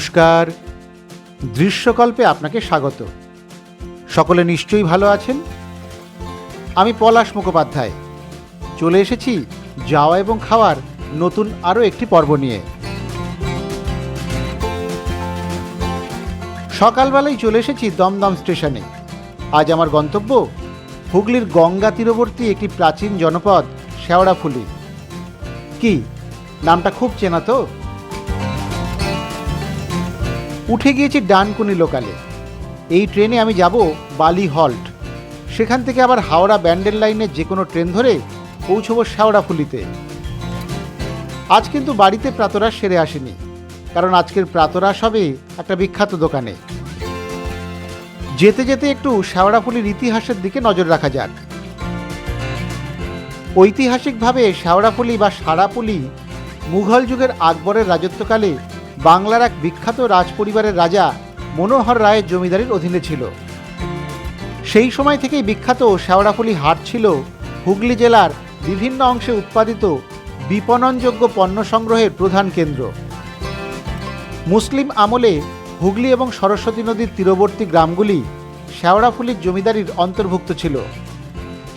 নমস্কার। দৃশ্যকল্পে আপনাকে স্বাগত। সকলে নিশ্চয়ই ভালো আছেন? আমি পলাশ মুখোপাধ্যায়। চলে এসেছি যাওয়া এবং খাওয়ার নতুন আরও একটি পর্ব নিয়ে। সকালবেলায় চলে এসেছি দমদম স্টেশনে। আজ আমার গন্তব্য হুগলির গঙ্গা তীরবর্তী একটি প্রাচীন জনপদ, শেওড়াফুলি। কি? নামটা খুব চেনা তো? উঠে গিয়েছি ডানকুনি লোকালে। এই ট্রেনে আমি যাব বালি হল্ট। সেখান থেকে আবার হাওড়া ব্যান্ডেল লাইনে যে কোনো ট্রেন ধরে পৌঁছবো শেওড়াফুলিতে আজ কিন্তু বাড়িতে প্রাতরাশ সেরে আসেনি, কারণ আজকের প্রাতরাশ হবে একটা বিখ্যাত দোকানে। যেতে যেতে একটু শেওড়াফুলির ইতিহাসের দিকে নজর রাখা যাক। ঐতিহাসিকভাবে শেওড়াফুলি বা সারাপুলি মুঘল যুগের আকবরের রাজত্বকালে বাংলার এক বিখ্যাত রাজপরিবারের রাজা মনোহর রায়ের জমিদারির অধীনে ছিল। সেই সময় থেকেই বিখ্যাত শেওড়াফুলি হাট ছিল হুগলি জেলার বিভিন্ন অংশে উৎপাদিত বিপণনযোগ্য পণ্য সংগ্রহের প্রধান কেন্দ্র। মুসলিম আমলে হুগলি এবং সরস্বতী নদীর তীরবর্তী গ্রামগুলি শেওড়াফুলির জমিদারির অন্তর্ভুক্ত ছিল।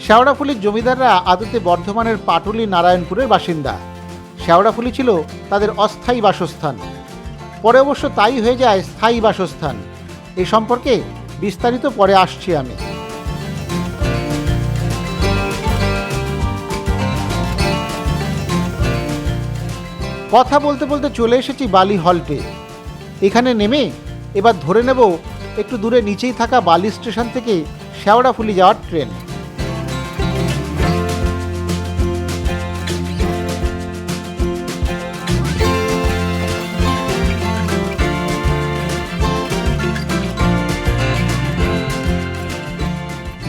শেওড়াফুলির জমিদাররা আদতে বর্ধমানের পাটুলি নারায়ণপুরের বাসিন্দা। শেওড়াফুলি ছিল তাদের অস্থায়ী বাসস্থান। পরে অবশ্য তাই হয়ে যায় স্থায়ী বাসস্থান। এ সম্পর্কে বিস্তারিত পরে আসছি আমি। কথা বলতে বলতে চলে এসেছি বালি হল্টে। এখানে নেমে এবার ধরে নেব একটু দূরে নিচেই থাকা বালি স্টেশন থেকে শেওড়াফুলি যাওয়ার ট্রেন।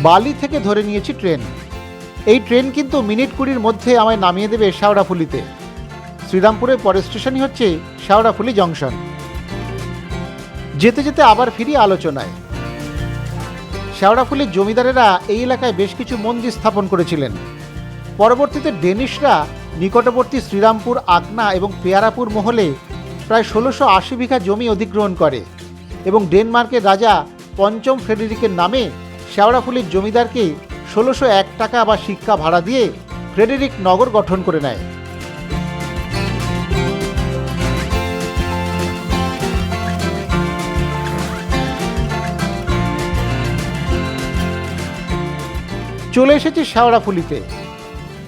বালি থেকে ধরে নিয়েছি ট্রেন। এই ট্রেন কিন্তু মিনিট কুড়ির মধ্যে আমায় নামিয়ে দেবে শেওড়াফুলিতে শ্রীরামপুরের পরের স্টেশনই হচ্ছে শেওড়াফুলি জংশন। যেতে যেতে আবার ফিরি আলোচনায়। শেওড়াফুলির জমিদারেরা এই এলাকায় বেশ কিছু মন্দির স্থাপন করেছিলেন। পরবর্তীতে ডেনিশরা নিকটবর্তী শ্রীরামপুর আকনা এবং পেয়ারাপুর মহলে প্রায় ষোলোশো আশি বিঘা জমি অধিগ্রহণ করে এবং ডেনমার্কের রাজা পঞ্চম ফ্রেডেরিকের নামে শেওড়াফুলির জমিদারকে ষোলোশো এক টাকা বা শিক্ষা ভাড়া দিয়ে ফ্রেডেরিক নগর গঠন করে নেয়। চলে এসেছি শেওড়াফুলিতে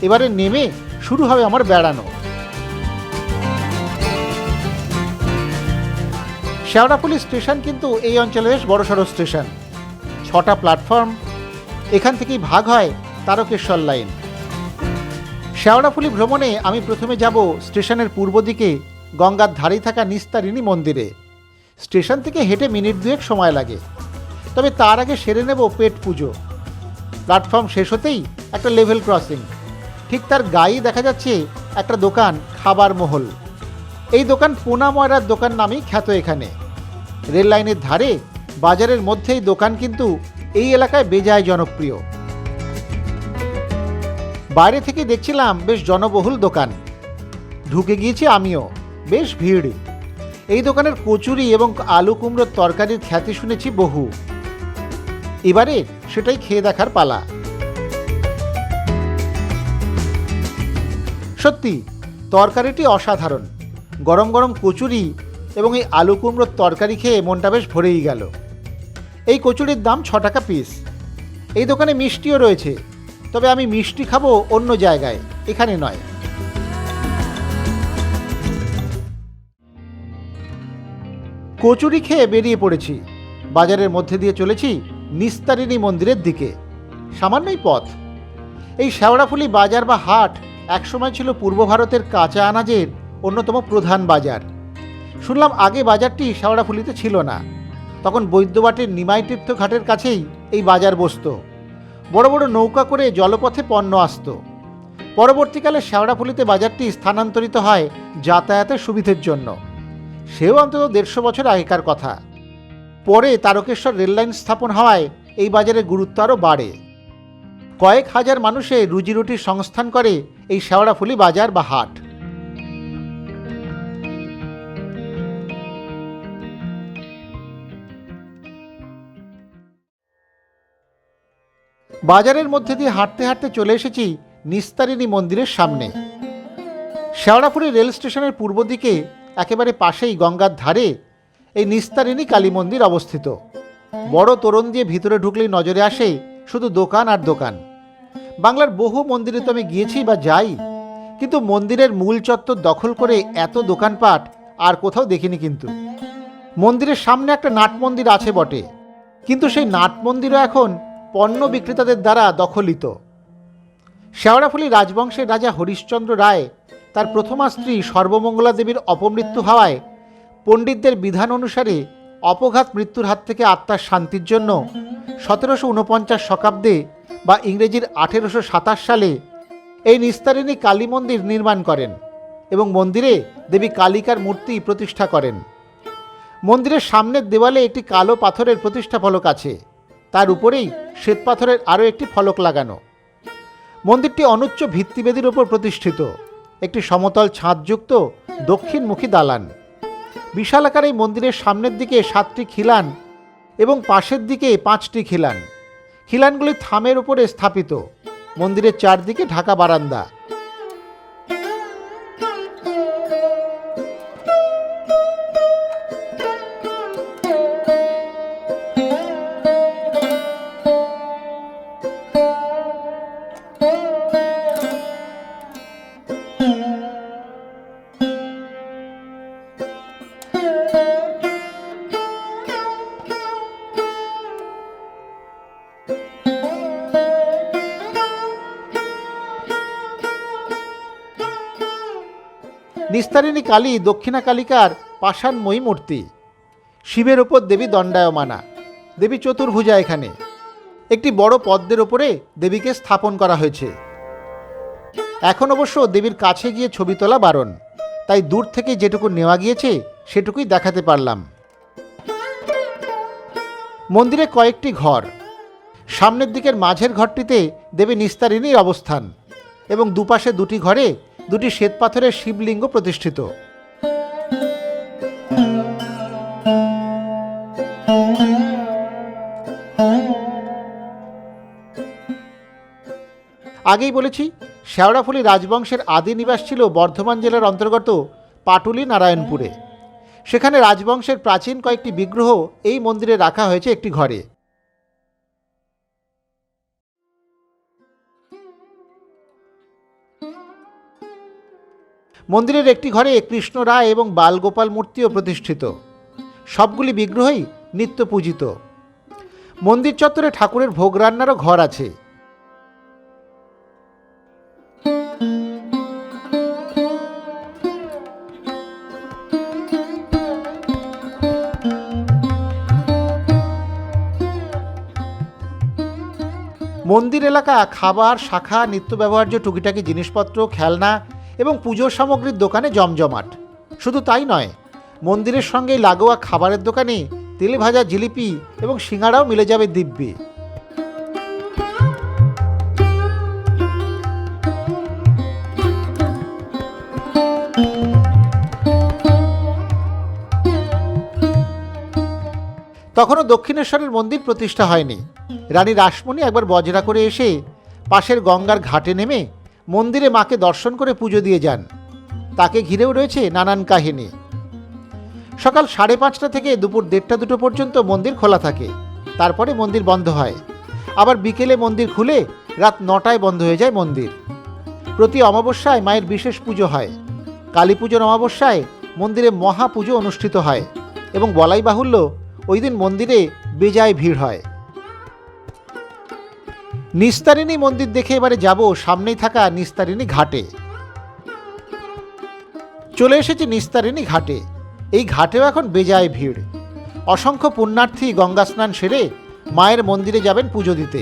এবারে নেমে শুরু হবে আমার বেড়ানো। শেওড়াফুলি স্টেশন কিন্তু এই অঞ্চলে বেশ বড়সড় স্টেশন। ছটা প্ল্যাটফর্ম? এখান থেকেই ভাগ হয় তারকেশ্বর লাইন। শেওড়াফুলি ভ্রমণে আমি প্রথমে যাব স্টেশনের পূর্ব দিকে, গঙ্গার ধারেই থাকা নিস্তারিণী মন্দিরে। স্টেশন থেকে হেঁটে মিনিট দুয়েক সময় লাগে। তবে তার আগে সেরে নেব পেট পুজো। প্ল্যাটফর্ম শেষ হতেই একটা লেভেল ক্রসিং ঠিক তার গায়েই দেখা যাচ্ছে একটা দোকান, খাবার মহল। এই দোকান পোনা ময়রার দোকান নামেই খ্যাত এখানে। রেল লাইনের ধারে বাজারের মধ্যেই দোকান কিন্তু এই এলাকায় বেজায় জনপ্রিয়। বাইরে থেকে দেখছিলাম বেশ জনবহুল দোকান। ঢুকে গিয়েছি আমিও, বেশ ভিড়। এই দোকানের কচুরি এবং আলু কুমড়োর তরকারির খ্যাতি শুনেছি বহু। এবারে সেটাই খেয়ে দেখার পালা। সত্যি, তরকারিটি অসাধারণ। গরম গরম কচুরি এবং এই আলু কুমড়োর তরকারি খেয়ে মনটা বেশ ভরেই গেল। এই কচুরির দাম ছ টাকা পিস এই দোকানে মিষ্টিও রয়েছে। তবে আমি মিষ্টি খাব অন্য জায়গায়, এখানে নয়। কচুরি খেয়ে বেরিয়ে পড়েছি। বাজারের মধ্যে দিয়ে চলেছি নিস্তারিণী মন্দিরের দিকে। সামান্যই পথ। এই শ্যাওড়াফুলি বাজার বা হাট একসময় ছিল পূর্ব ভারতের কাঁচা আনাজের অন্যতম প্রধান বাজার। শুনলাম আগে বাজারটি শেওড়াফুলিতে ছিল না। তখন বৈদ্যবাটের নিমাই তীর্থ ঘাটের কাছেই এই বাজার বসত। বড় বড় নৌকা করে জলপথে পণ্য আসতো। পরবর্তীকালে শেওড়াফুলিতে বাজারটি স্থানান্তরিত হয় যাতায়াতের সুবিধের জন্য। সেও অন্তত দেড়শো বছর আগেকার কথা। পরে তারকেশ্বর রেললাইন স্থাপন হওয়ায় এই বাজারের গুরুত্ব আরও বাড়ে। কয়েক হাজার মানুষের রুজিরুটির সংস্থান করে এই শেওড়াফুলি বাজার বা হাট। বাজারের মধ্যে দিয়ে হাঁটতে হাঁটতে চলে এসেছি নিস্তারিণী মন্দিরের সামনে। শেওড়াফুলি রেল স্টেশনের পূর্ব দিকে, একেবারে পাশেই গঙ্গার ধারে, এই নিস্তারিণী কালী মন্দির অবস্থিত। বড় তোরণ দিয়ে ভিতরে ঢুকলেই নজরে আসে শুধু দোকান আর দোকান। বাংলার বহু মন্দিরে তো আমি গিয়েছি বা যাই, কিন্তু মন্দিরের মূল চত্বর দখল করে এত দোকানপাট আর কোথাও দেখিনি কিন্তু। মন্দিরের সামনে একটা নাট মন্দির আছে বটে, কিন্তু সেই নাট মন্দিরও এখন পণ্য বিক্রেতাদের দ্বারা দখলিত। শেওড়াফুলি রাজবংশের রাজা হরিশ্চন্দ্র রায় তার প্রথমা স্ত্রী সর্বমঙ্গলা দেবীর অপমৃত্যু হওয়ায় পণ্ডিতদের বিধান অনুসারে অপঘাত মৃত্যুর হাত থেকে আত্মার শান্তির জন্য সতেরোশো উনপঞ্চাশ শতাব্দে বা ইংরেজির আঠেরোশো সাতাশ সালে এই নিস্তারিণী কালী মন্দির নির্মাণ করেন এবং মন্দিরে দেবী কালিকার মূর্তি প্রতিষ্ঠা করেন। মন্দিরের সামনের দেওয়ালে একটি কালো পাথরের প্রতিষ্ঠা ফলক আছে। তার উপরেই শ্বেতপাথরের আরও একটি ফলক লাগানো। মন্দিরটি অনুচ্চ ভিত্তিবেদির ওপর প্রতিষ্ঠিত। একটি সমতল ছাদযুক্ত দক্ষিণমুখী দালান। বিশাল আকার এই মন্দিরের সামনের দিকে সাতটি খিলান এবং পাশের দিকে পাঁচটি খিলান। খিলানগুলি থামের উপরে স্থাপিত। মন্দিরের চারদিকে ঢাকা বারান্দা। নিস্তারিণী কালী, দক্ষিণা কালিকার পাষাণময়ী মূর্তি শিবের ওপর দেবী দণ্ডায়মানা। দেবী চতুর্ভুজা এখানে। একটি বড় পদ্মের ওপরে দেবীকে স্থাপন করা হয়েছে। এখন অবশ্য দেবীর কাছে গিয়ে ছবি তোলা বারণ। তাই দূর থেকে যেটুকু নেওয়া গিয়েছে, সেটুকুই দেখাতে পারলাম। মন্দিরে কয়েকটি ঘর। সামনের দিকের মাঝের ঘরটিতে দেবী নিস্তারিণীর অবস্থান এবং দুপাশে দুটি ঘরে দুটি শ্বেতপাথরের শিবলিঙ্গ প্রতিষ্ঠিত। আগেই বলেছি শেওড়াফুলি রাজবংশের আদি নিবাস ছিল বর্ধমান জেলার অন্তর্গত পাটুলি নারায়ণপুরে। সেখানে রাজবংশের প্রাচীন কয়েকটি বিগ্রহ এই মন্দিরে রাখা হয়েছে একটি ঘরে। মন্দিরের একটি ঘরে কৃষ্ণ রায় এবং বালগোপাল মূর্তিও প্রতিষ্ঠিত। সবগুলি বিগ্রহই নিত্য পূজিত। মন্দির চত্বরে ঠাকুরের ভোগ রান্নারও ঘর আছে। মন্দির এলাকা খাবার, শাখা, নিত্য ব্যবহার্য টুকিটাকি জিনিসপত্র, খেলনা এবং পুজোর সামগ্রীর দোকানে জমজমাট। শুধু তাই নয়, মন্দিরের সঙ্গে লাগোয়া খাবারের দোকানে তেলে ভাজা জিলিপি এবং সিঙ্গাড়াও মিলে যাবে দিব্যি। তখনও দক্ষিণেশ্বরের মন্দির প্রতিষ্ঠা হয়নি। রানী রাসমণি একবার বজরা করে এসে পাশের গঙ্গার ঘাটে নেমে মন্দিরে মাকে দর্শন করে পুজো দিয়ে যান। তাকে ঘিরেও রয়েছে নানান কাহিনী। সকাল সাড়ে পাঁচটা থেকে দুপুর দেড়টা দুটো পর্যন্ত মন্দির খোলা থাকে। তারপরে মন্দির বন্ধ হয়। আবার বিকেলে মন্দির খুলে রাত নটায় বন্ধ হয়ে যায় মন্দির। প্রতি অমাবস্যায় মায়ের বিশেষ পুজো হয়। কালী পুজোর অমাবস্যায় মন্দিরে মহা পুজো অনুষ্ঠিত হয় এবং বলাই বাহুল্য ওই দিন মন্দিরে বেজায় ভিড় হয়। নিস্তারিণী মন্দির দেখে এবারে যাব, সামনেই থাকা নিস্তারিণী ঘাটে। চলে এসেছি নিস্তারিণী ঘাটে। এই ঘাটেও এখন বেজায় ভিড়। অসংখ্য পুণ্যার্থী গঙ্গা স্নান সেরে মায়ের মন্দিরে যাবেন পুজো দিতে।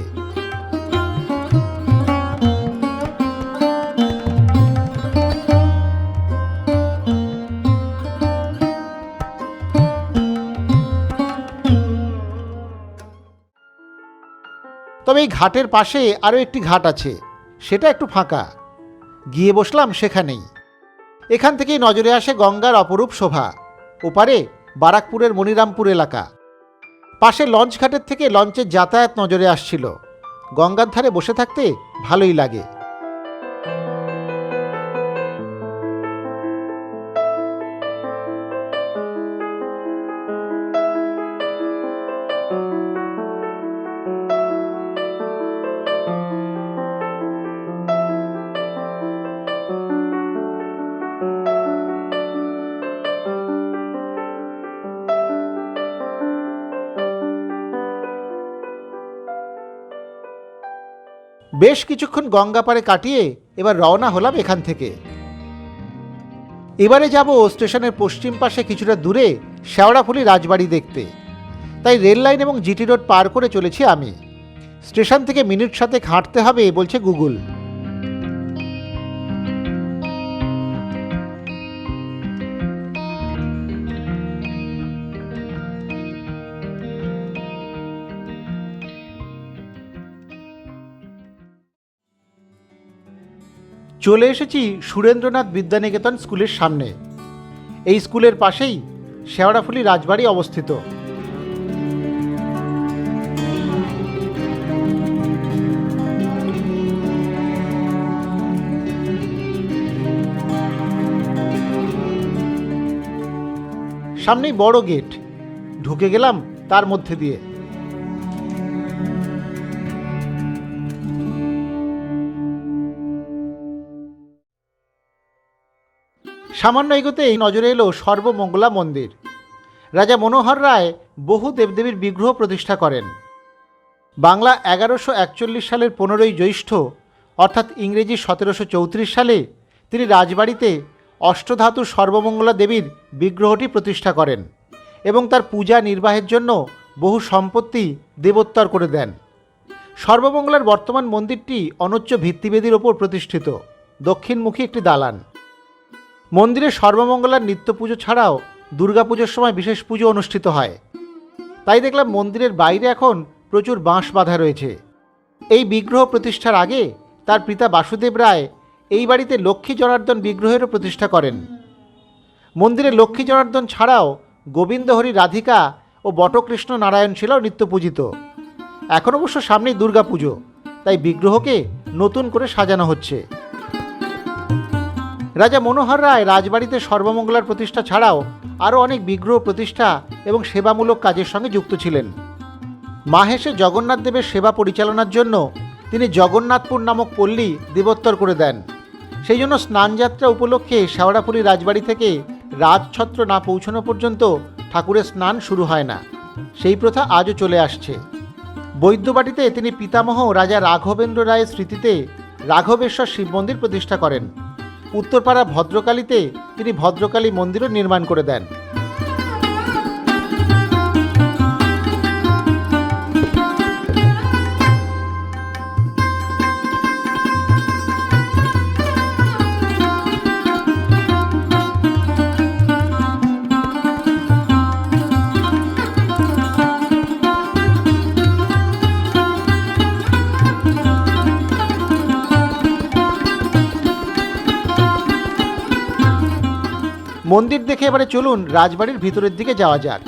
তবে এই ঘাটের পাশে আরও একটি ঘাট আছে। সেটা একটু ফাঁকা। গিয়ে বসলাম সেখানেই। এখান থেকেই নজরে আসে গঙ্গার অপরূপ শোভা। ওপারে বারাকপুরের মনিরামপুর এলাকা। পাশে লঞ্চ ঘাটের থেকে লঞ্চের যাতায়াত নজরে আসছিল। গঙ্গার ধারে বসে থাকতে ভালোই লাগে। বেশ কিছুক্ষণ গঙ্গা পাড়ে কাটিয়ে এবার রওনা হলাম এখান থেকে। এবারে যাব স্টেশনের পশ্চিম পাশে কিছুটা দূরে শেওড়াফুলি রাজবাড়ি দেখতে। তাই রেল লাইন এবং জিটি রোড পার করে চলেছি আমি। স্টেশন থেকে মিনিট সাথে হাঁটতে হবে, বলছে গুগল। চলে এসেছি সুরেন্দ্রনাথ বিদ্যানিকেতন স্কুলের সামনে। এই স্কুলের পাশেই শেওড়াফুলি রাজবাড়ি অবস্থিত। সামনেই বড় গেট। ঢুকে গেলাম তার মধ্যে দিয়ে। সামান্য এগোতেই নজরে এলো সর্বমঙ্গলা মন্দির। রাজা মনোহর রায় বহু দেবদেবীর বিগ্রহ প্রতিষ্ঠা করেন। বাংলা এগারোশো একচল্লিশ সালের পনেরোই জ্যৈষ্ঠ, অর্থাৎ ইংরেজি সতেরোশো চৌত্রিশ সালে, তিনি রাজবাড়িতে অষ্টধাতু সর্বমঙ্গলা দেবীর বিগ্রহটি প্রতিষ্ঠা করেন এবং তার পূজা নির্বাহের জন্য বহু সম্পত্তি দেবোত্তর করে দেন। সর্বমঙ্গলার বর্তমান মন্দিরটি অনুচ্চ ভিত্তিবেদির ওপর প্রতিষ্ঠিত। দক্ষিণমুখী একটি দালান। মন্দিরে সর্বমঙ্গলার নিত্য পুজো ছাড়াও দুর্গাপুজোর সময় বিশেষ পুজো অনুষ্ঠিত হয়। তাই দেখলাম মন্দিরের বাইরে এখন প্রচুর বাঁশ বাঁধা রয়েছে। এই বিগ্রহ প্রতিষ্ঠার আগে তার পিতা বাসুদেব রায় এই বাড়িতে লক্ষ্মী জনার্দন বিগ্রহেরও প্রতিষ্ঠা করেন। মন্দিরে লক্ষ্মী জনার্দন ছাড়াও গোবিন্দহরি রাধিকা ও বটকৃষ্ণ নারায়ণ ছিল নিত্য পূজিত এখন অবশ্য সামনেই দুর্গাপুজো, তাই বিগ্রহকে নতুন করে সাজানো হচ্ছে। রাজা মনোহর রায় রাজবাড়িতে সর্বমঙ্গলার প্রতিষ্ঠা ছাড়াও আরও অনেক বিগ্রহ প্রতিষ্ঠা এবং সেবামূলক কাজের সঙ্গে যুক্ত ছিলেন। মাহেশে জগন্নাথ দেবের সেবা পরিচালনার জন্য তিনি জগন্নাথপুর নামক পল্লী দেবোত্তর করে দেন। সেই জন্য স্নানযাত্রা উপলক্ষে শেওড়াফুলি রাজবাড়ি থেকে রাজছত্র না পৌঁছানো পর্যন্ত ঠাকুরের স্নান শুরু হয় না। সেই প্রথা আজও চলে আসছে। বৈদ্যবাটিতে তিনি পিতামহ রাজা রাঘবেন্দ্র রায়ের স্মৃতিতে রাঘবেশ্বর শিব মন্দির প্রতিষ্ঠা করেন। উত্তরপাড়া ভদ্রকালীতে তিনি ভদ্রকালী মন্দিরও নির্মাণ করে দেন। মন্দির দেখে এবারে চলুন রাজবাড়ির ভিতরের দিকে যাওয়া যাক।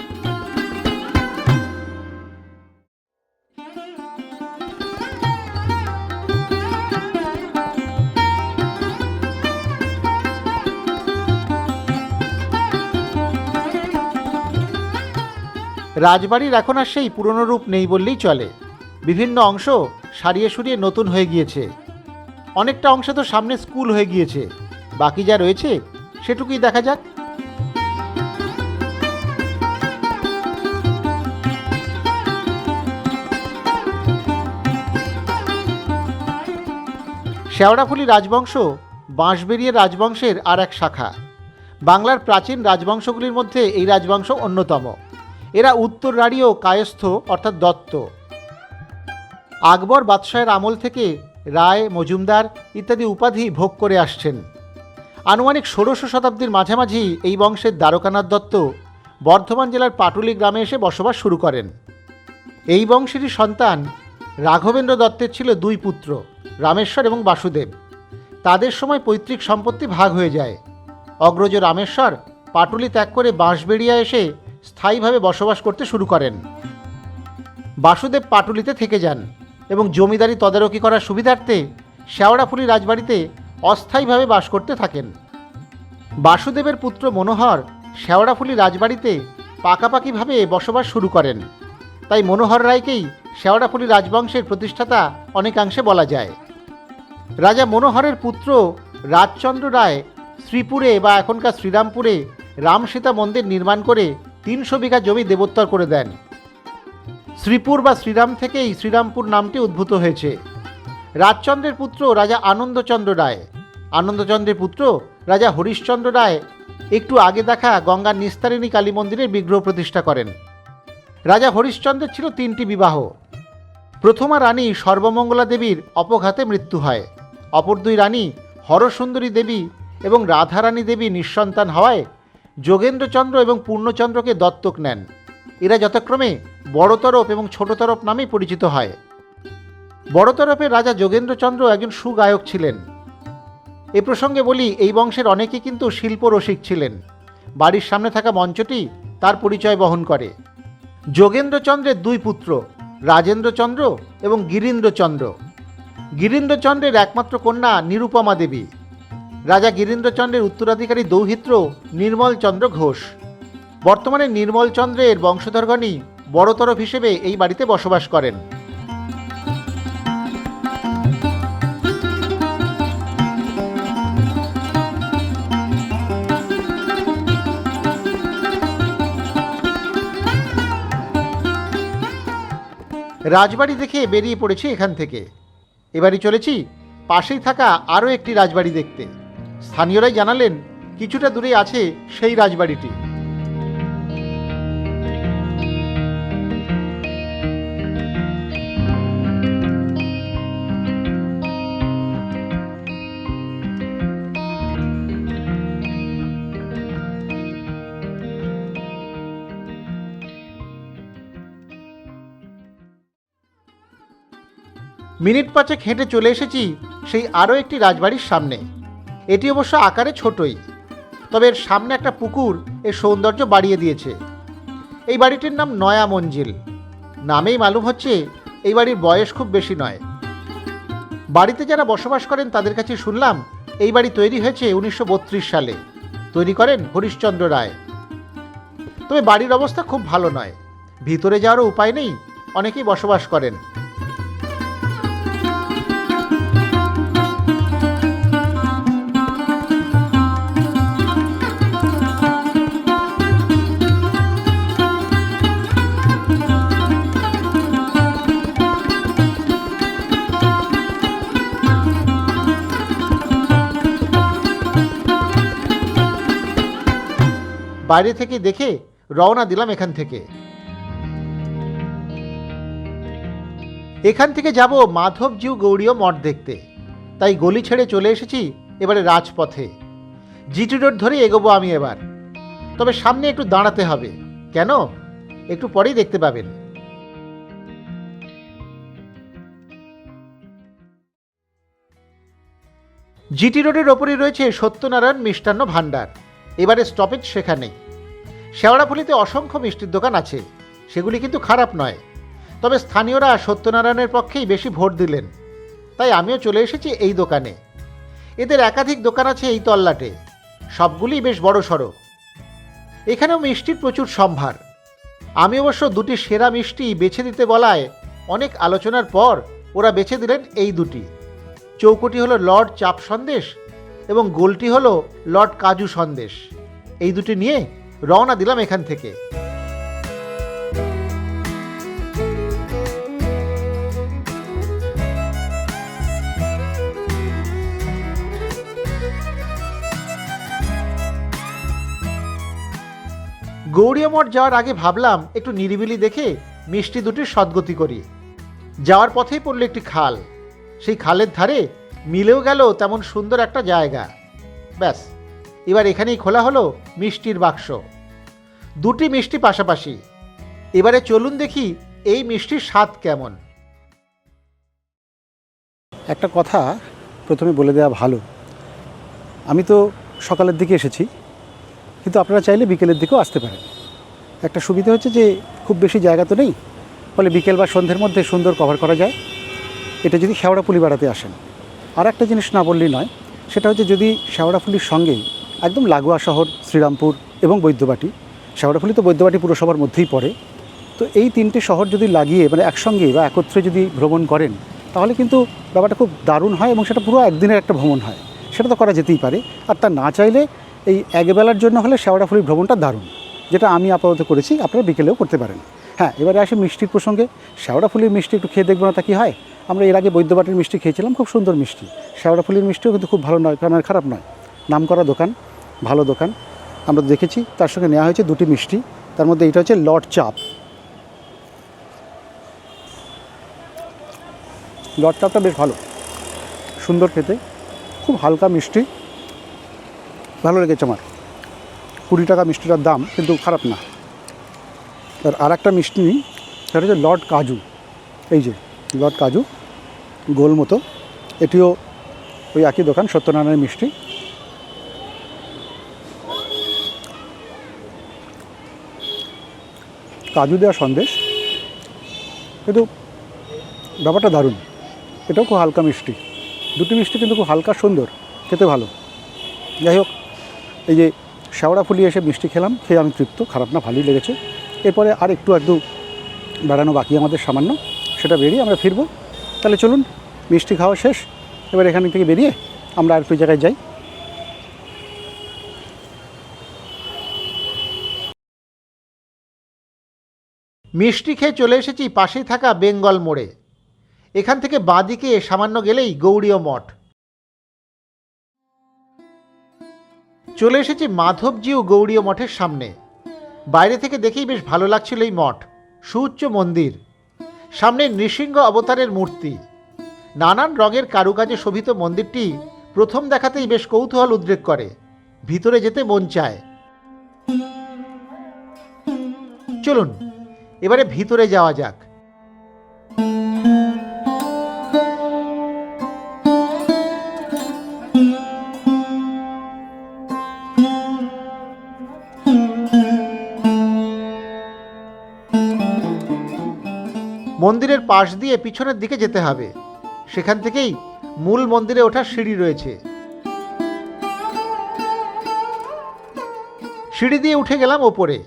রাজবাড়ির এখন আর সেই পুরনো রূপ নেই বললেই চলে। বিভিন্ন অংশ সারিয়ে সুরিয়ে নতুন হয়ে গিয়েছে। অনেকটা অংশ তো সামনে স্কুল হয়ে গিয়েছে। বাকি যা রয়েছে সেটুকুই দেখা যাক। শেওড়াফুলি রাজবংশ বাঁশবেরিয়া রাজবংশের আর এক শাখা। বাংলার প্রাচীন রাজবংশগুলির মধ্যে এই রাজবংশ অন্যতম। এরা উত্তর রাড়ীয় কায়স্থ, অর্থাৎ দত্ত। আকবর বাদশাহের আমল থেকে রায়, মজুমদার ইত্যাদি উপাধি ভোগ করে আসছেন। আনুমানিক ষোড়শ শতাব্দীর মাঝামাঝি এই বংশের দ্বারকানাথ দত্ত বর্ধমান জেলার পাটুলি গ্রামে এসে বসবাস শুরু করেন। এই বংশেরই সন্তান রাঘবেন্দ্র দত্তের ছিল দুই পুত্র, রামেশ্বর এবং বাসুদেব। তাদের সময় পৈতৃক সম্পত্তি ভাগ হয়ে যায়। অগ্রজ রামেশ্বর পাটুলি ত্যাগ করে বাঁশবেড়িয়া এসে স্থায়ীভাবে বসবাস করতে শুরু করেন। বাসুদেব পাটুলিতে থেকে যান এবং জমিদারি তদারকি করার সুবিধার্থে শেওড়াফুলি রাজবাড়িতে অস্থায়ীভাবে বাস করতে থাকেন। বাসুদেবের পুত্র মনোহর শেওড়াফুলি রাজবাড়িতে পাকাপাকিভাবে বসবাস শুরু করেন। তাই মনোহর রায়কেই শেওড়াফুলি রাজবংশের প্রতিষ্ঠাতা অনেকাংশে বলা যায়। রাজা মনোহরের পুত্র রাজচন্দ্র রায় শ্রীপুরে বা এখনকার শ্রীরামপুরে রামসীতা মন্দির নির্মাণ করে তিনশো বিঘা জমি দেবোত্তর করে দেন। শ্রীপুর বা শ্রীরাম থেকেই শ্রীরামপুর নামটি উদ্ভূত হয়েছে। রাজচন্দ্রের পুত্র রাজা আনন্দচন্দ্র রায়। আনন্দচন্দ্রের পুত্র রাজা হরিশ্চন্দ্র রায় একটু আগে দেখা গঙ্গার নিস্তারিণী কালী মন্দিরের বিগ্রহ প্রতিষ্ঠা করেন। রাজা হরিশ্চন্দ্রের ছিল তিনটি বিবাহ। প্রথমা রানী সর্বমঙ্গলা দেবীর অপঘাতে মৃত্যু হয়। অপর দুই রানী হরসুন্দরী দেবী এবং রাধারানী দেবী নিঃসন্তান হওয়ায় যোগেন্দ্রচন্দ্র এবং পূর্ণচন্দ্রকে দত্তক নেন। এরা যথাক্রমে বড়তরফ এবং ছোটতরফ নামেই পরিচিত হয়। বড়তরফের রাজা যোগেন্দ্রচন্দ্র একজন সুগায়ক ছিলেন। এ প্রসঙ্গে বলি, এই বংশের অনেকেই কিন্তু শিল্প রসিক ছিলেন। বাড়ির সামনে থাকা মঞ্চটি তার পরিচয় বহন করে। যোগেন্দ্রচন্দ্রের দুই পুত্র, রাজেন্দ্রচন্দ্র এবং গিরীন্দ্রচন্দ্র। গিরীন্দ্রচন্দ্রের একমাত্র কন্যা নিরুপমা দেবী। রাজা গিরীন্দ্রচন্দ্রের উত্তরাধিকারী দৌহিত্র নির্মলচন্দ্র ঘোষ। বর্তমানে নির্মলচন্দ্রের বংশধরগণই বড়তরফ হিসেবে এই বাড়িতে বসবাস করেন। রাজবাড়ি দেখে বেরিয়ে পড়েছি এখান থেকে। এবারই চলেছি, পাশেই থাকা আরও একটি রাজবাড়ি দেখতে। স্থানীয়রাই জানালেন, কিছুটা দূরে আছে সেই রাজবাড়িটি। মিনিট পাঁচেক হেঁটে চলে এসেছি সেই আরও একটি রাজবাড়ির সামনে। এটি অবশ্য আকারে ছোটই, তবে এর সামনে একটা পুকুর এর সৌন্দর্য বাড়িয়ে দিয়েছে। এই বাড়িটির নাম নয়া মঞ্জিল। নামেই মালুম হচ্ছে এই বাড়ির বয়স খুব বেশি নয়। বাড়িতে যারা বসবাস করেন তাদের কাছে শুনলাম এই বাড়ি তৈরি হয়েছে উনিশশো বত্রিশ সালে। তৈরি করেন হরিশ্চন্দ্র রায়। তবে বাড়ির অবস্থা খুব ভালো নয়। ভিতরে যাওয়ারও উপায় নেই, অনেকেই বসবাস করেন। বাইরে থেকে দেখে রওনা দিলাম এখান থেকে। এখান থেকে যাব মাধবজিউ গৌড়ীয় মঠ দেখতে। তাই গলি ছেড়ে চলে এসেছি এবারে রাজপথে। জিটি রোড ধরে এগোবো আমি এবার। তবে সামনে একটু দাঁড়াতে হবে। কেন? একটু পরেই দেখতে পাবেন। জিটি রোডের ওপরই রয়েছে সত্যনারায়ণ মিষ্টান্ন ভাণ্ডার। এবারে স্টপেজ সেখানেই। শেওড়াফুলিতে অসংখ্য মিষ্টির দোকান আছে, সেগুলি কিন্তু খারাপ নয়। তবে স্থানীয়রা সত্যনারায়ণের পক্ষেই বেশি ভোট দিলেন। তাই আমিও চলে এসেছি এই দোকানে। এদের একাধিক দোকান আছে এই তল্লাটে। সবগুলি বেশ বড় সড়ো। এখানেও মিষ্টির প্রচুর সম্ভার। আমি অবশ্য দুটি সেরা মিষ্টি বেছে দিতে বলায় অনেক আলোচনার পর ওরা বেছে দিলেন এই দুটি। চৌকোটি হলো লর্ড চাপ সন্দেশ এবং গোলটি হলো লর্ড কাজু সন্দেশ। এই দুটি নিয়ে রওনা দিলাম এখান থেকে। গৌরীয় মঠ যাওয়ার আগে ভাবলাম একটু নিরিবিলি দেখে মিষ্টি দুটির সদ্গতি করি। যাওয়ার পথেই পড়ল একটি খাল। সেই খালের ধারে মিলেও গেল তেমন সুন্দর একটা জায়গা। ব্যাস, এবার এখানেই খোলা হলো মিষ্টির বাক্স। দুটি মিষ্টি পাশাপাশি। এবারে চলুন দেখি এই মিষ্টির স্বাদ কেমন। একটা কথা প্রথমে বলে দেওয়া ভালো। আমি তো সকালের দিকে এসেছি, কিন্তু আপনারা চাইলে বিকেলের দিকেও আসতে পারেন। একটা সুবিধা হচ্ছে যে খুব বেশি জায়গা তো নেই, ফলে বিকেল বা সন্ধ্যের মধ্যে সুন্দর কভার করা যায়। এটা যদি শেওড়াফুলি বেড়াতে আসেন। আর একটা জিনিস না বললেই নয়, সেটা হচ্ছে যদি শেওড়াফুলির সঙ্গে একদম লাগোয়া শহর, শ্রীরামপুর এবং বৈদ্যবাটি, শেওড়াফুলি তো বৈদ্যবাটি পুরসভার মধ্যেই পড়ে, তো এই তিনটে শহর যদি লাগিয়ে মানে একসঙ্গে বা একত্রে যদি ভ্রমণ করেন, তাহলে কিন্তু ব্যাপারটা খুব দারুণ হয় এবং সেটা পুরো একদিনের একটা ভ্রমণ হয়। সেটা তো করা যেতেই পারে। আর তা না চাইলে এই একবেলার জন্য হলে শেওড়াফুলি ভ্রমণটা দারুণ, যেটা আমি আপাতত করেছি, আপনারা বিকেলেও করতে পারেন। হ্যাঁ এবারে আসে মিষ্টির প্রসঙ্গে। শেওড়াফুলির মিষ্টি একটু খেয়ে দেখব না তা কি হয়? আমরা এর আগে বৈদ্যবাটির মিষ্টি খেয়েছিলাম, খুব সুন্দর মিষ্টি। শেওড়াফুলির মিষ্টিও কিন্তু খুব ভালো নয়, কারণ খারাপ নয়। নাম করা দোকান, ভালো দোকান। আমরা দেখেছি, তার সঙ্গে নেওয়া হয়েছে দুটি মিষ্টি, তার মধ্যে এটা হচ্ছে লট চাপ। লট চাপটা বেশ ভালো, সুন্দর খেতে, খুব হালকা মিষ্টি। ভালো লেগেছে আমার। কুড়ি টাকা মিষ্টিটার দাম, কিন্তু খারাপ না। আর আর একটা মিষ্টি, সেটা হচ্ছে লর্ড কাজু। এই যে লর্ড কাজু, গোল মতো, এটিও ওই একই দোকান সত্যনারায়ণের মিষ্টি। কাজু দেওয়া সন্দেশ, কিন্তু ব্যাপারটা দারুণ। এটাও খুব হালকা মিষ্টি। দুটি মিষ্টি কিন্তু খুব হালকা সুন্দর, খেতে ভালো। যাই হোক, এই যে শেওড়া ফুলিয়ে এসে মিষ্টি খেলাম, খেয়ে আমি তৃপ্ত, খারাপ না, ভালোই লেগেছে। এরপরে আর একটু একটু বেড়ানো বাকি আমাদের সামান্য। সেটা বেরিয়ে আমরা ফিরবো। তাহলে চলুন, মিষ্টি খাওয়া শেষ। এবার এখান থেকে বেরিয়ে আমরা আর একটু জায়গায় যাই। মিষ্টি খেয়ে চলে এসেছি পাশেই থাকা বেঙ্গল মোড়ে। এখান থেকে বাঁদিকে সামান্য গেলেই গৌড়ীয় মঠ। চলে এসেছি মাধবজিউ গৌড়ীয় মঠের সামনে। বাইরে থেকে দেখেই বেশ ভালো লাগছিল এই মঠ। সুউচ্চ মন্দির। সামনে নৃসিংহ অবতারের মূর্তি। নানান রঙের কারুকাজে শোভিত মন্দিরটি প্রথম দেখাতেই বেশ কৌতূহল উদ্রেক করে। ভিতরে যেতে মন চায়। চলুন, এবারে ভিতরে যাওয়া যাক। মন্দিরের পাশ দিয়ে পিছনের দিকে যেতে হবে। সেখান থেকেই মূল মন্দিরে ওঠার সিঁড়ি রয়েছে। সিঁড়ি দিয়ে উঠে গেলাম ওপরে।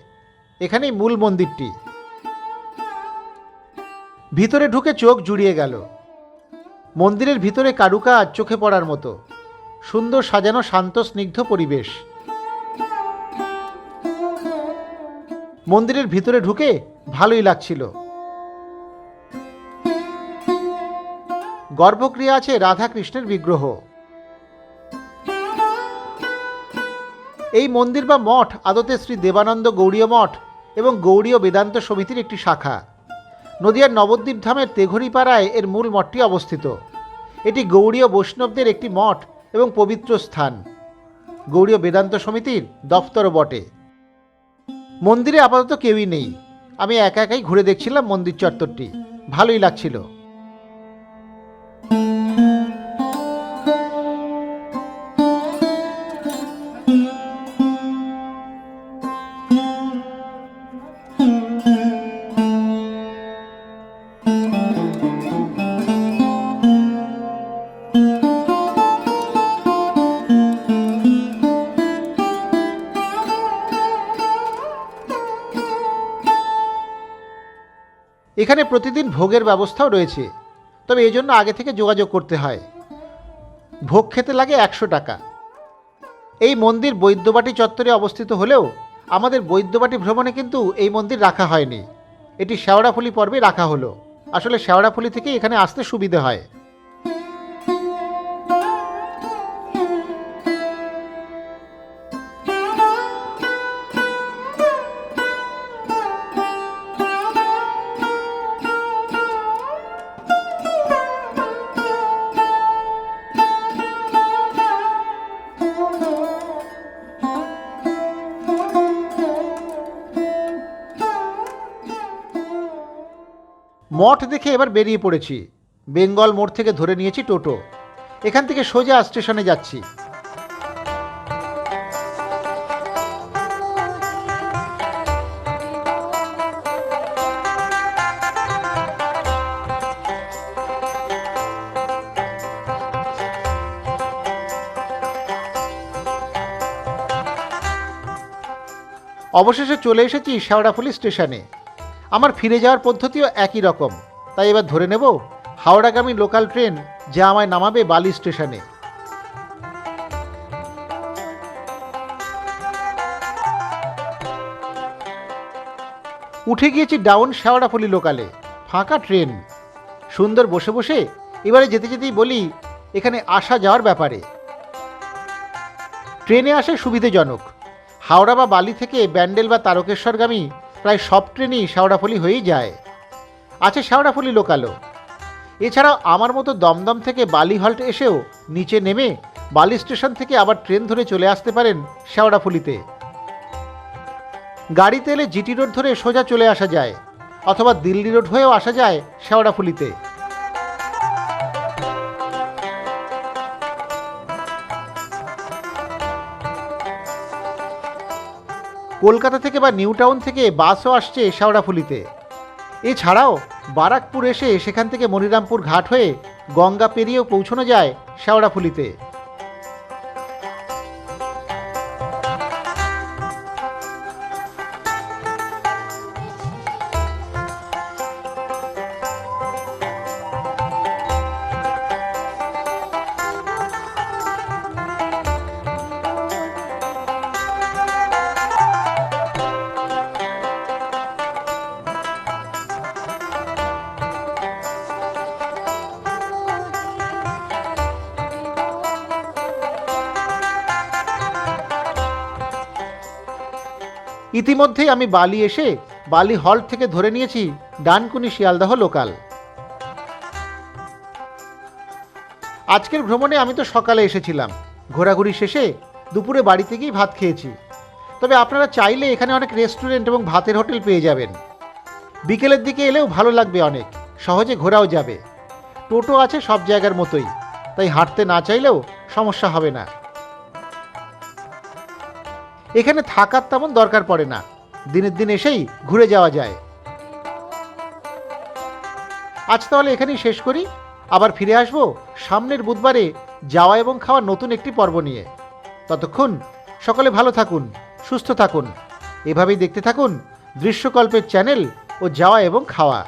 এখানেই মূল মন্দিরটি। ভিতরে ঢুকে চোখ জুড়িয়ে গেল। মন্দিরের ভিতরে কারুকা কারুকাজ চোখে পড়ার মতো। সুন্দর সাজানো শান্ত, স্নিগ্ধ পরিবেশ। মন্দিরের ভিতরে ঢুকে ভালোই লাগছিল। গর্ভগৃহে আছে রাধা কৃষ্ণের বিগ্রহ। এই মন্দির বা মঠ আদতে শ্রী দেবানন্দ গৌড়ীয় মঠ এবং গৌড়ীয় বেদান্ত সমিতির একটি শাখা। নদিয়ার নবদ্বীপ ধামের তেঘরিপাড়ায় এর মূল মঠটি অবস্থিত। এটি গৌড়ীয় বৈষ্ণবদের একটি মঠ এবং পবিত্র স্থান। গৌড়ীয় বেদান্ত সমিতির দফতরও বটে। মন্দিরে আপাতত কেউই নেই। আমি একা একাই ঘুরে দেখছিলাম মন্দির চত্বরটি। ভালোই লাগছিল। এখানে প্রতিদিন ভোগের ব্যবস্থাও রয়েছে। তবে এই জন্য আগে থেকে যোগাযোগ করতে হয়। ভোগ খেতে লাগে একশো টাকা। এই মন্দির বৈদ্যবাটি চত্বরে অবস্থিত হলেও আমাদের বৈদ্যবাটি ভ্রমণে কিন্তু এই মন্দির রাখা হয়নি। এটি শেওড়াফুলি পর্বে রাখা হলো। আসলে শেওড়াফুলি থেকে এখানে আসতে সুবিধে হয়। মঠ দেখে এবার বেরিয়ে পড়েছি। বেঙ্গল মোড় থেকে ধরে নিয়েছি টোটো। এখান থেকে সোজা স্টেশনে যাচ্ছি। অবশেষে চলে এসেছি শেওড়াফুলি স্টেশনে। আমার ফিরে যাওয়ার পদ্ধতিও একই রকম। তাই এবার ধরে নেব, হাওড়াগামী লোকাল ট্রেন যা আমায় নামাবে বালি স্টেশনে। উঠে গিয়েছি ডাউন শেওড়াফুলি লোকালে, ফাঁকা ট্রেন। সুন্দর বসে বসে এবারে যেতে যেতেই বলি, এখানে আসা যাওয়ার ব্যাপারে। ট্রেনে আসে সুবিধেজনক। হাওড়া বা বালি থেকে ব্যান্ডেল বা তারকেশ্বরগামী প্রায় সব ট্রেনই শেওড়াফুলি হয়েই যায়। আছে শেওড়াফুলি লোকালো। এছাড়াও আমার মতো দমদম থেকে বালি হল্ট এসেও নিচে নেমে বালি স্টেশন থেকে আবার ট্রেন ধরে চলে আসতে পারেন শেওড়াফুলিতে গাড়িতে এলে জিটি রোড ধরে সোজা চলে আসা যায়, অথবা দিল্লি রোড হয়েও আসা যায় শেওড়াফুলিতে কলকাতা থেকে বা নিউ টাউন থেকে বাসও আসছে শেওড়াফুলিতে এছাড়াও বারাকপুর এসে সেখান থেকে মনিরামপুর ঘাট হয়ে গঙ্গা পেরিয়েও পৌঁছানো যায় শেওড়াফুলিতে ইতিমধ্যেই আমি বালি এসে বালি হল্ট থেকে ধরে নিয়েছি ডানকুনি শিয়ালদাহ লোকাল। আজকের ভ্রমণে আমি তো সকালে এসেছিলাম। ঘোরাঘুরি শেষে দুপুরে বাড়িতে গিয়ে ভাত খেয়েছি। তবে আপনারা চাইলে এখানে অনেক রেস্টুরেন্ট এবং ভাতের হোটেল পেয়ে যাবেন। বিকেলের দিকে এলেও ভালো লাগবে অনেক। সহজে ঘোরাও যাবে। টোটো আছে সব জায়গার মতোই। তাই হাঁটতে না চাইলেও সমস্যা হবে না। এখানে থাকার তেমন দরকার পড়ে না। দিনের দিন এসেই ঘুরে যাওয়া যায়। আজ তাহলে এখানেই শেষ করি। আবার ফিরে আসব সামনের বুধবারে যাওয়া এবং খাওয়া নতুন একটি পর্ব নিয়ে। ততক্ষণ সকলে ভালো থাকুন, সুস্থ থাকুন। এভাবেই দেখতে থাকুন দৃশ্যকল্পের চ্যানেল ও যাওয়া এবং খাওয়া।